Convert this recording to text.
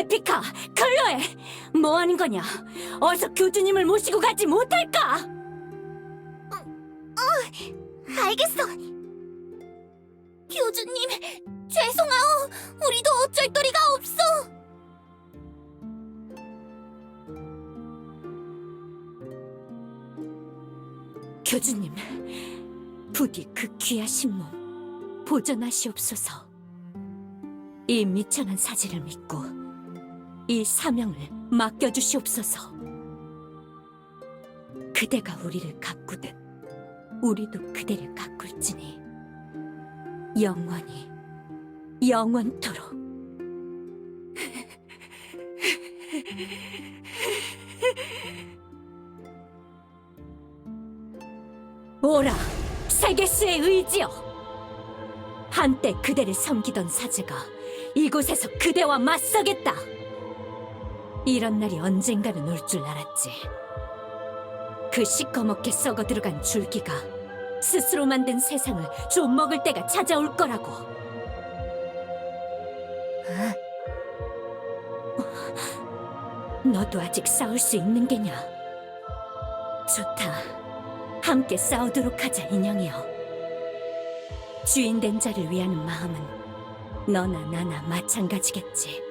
에피카, 클로에, 뭐 하는 거냐? 어서 교주님을 모시고 가지 못할까? 알겠어. 교주님, 죄송하오. 우리도 어쩔 도리가 없어. 교주님, 부디 그 귀하신 몸 보존하시옵소서. 이 미천한 사지를 믿고 이 사명을 맡겨주시옵소서. 그대가 우리를 가꾸듯 우리도 그대를 가꿀지니 영원히 영원토록. 오라, 세계수의 의지여! 한때 그대를 섬기던 사제가 이곳에서 그대와 맞서겠다! 이런 날이 언젠가는 올 줄 알았지. 그 시커멓게 썩어 들어간 줄기가 스스로 만든 세상을 좀 먹을 때가 찾아올 거라고. 너도 아직 싸울 수 있는 게냐? 좋다. 함께 싸우도록 하자, 인형이여. 주인 된 자를 위하는 마음은 너나 나나 마찬가지겠지.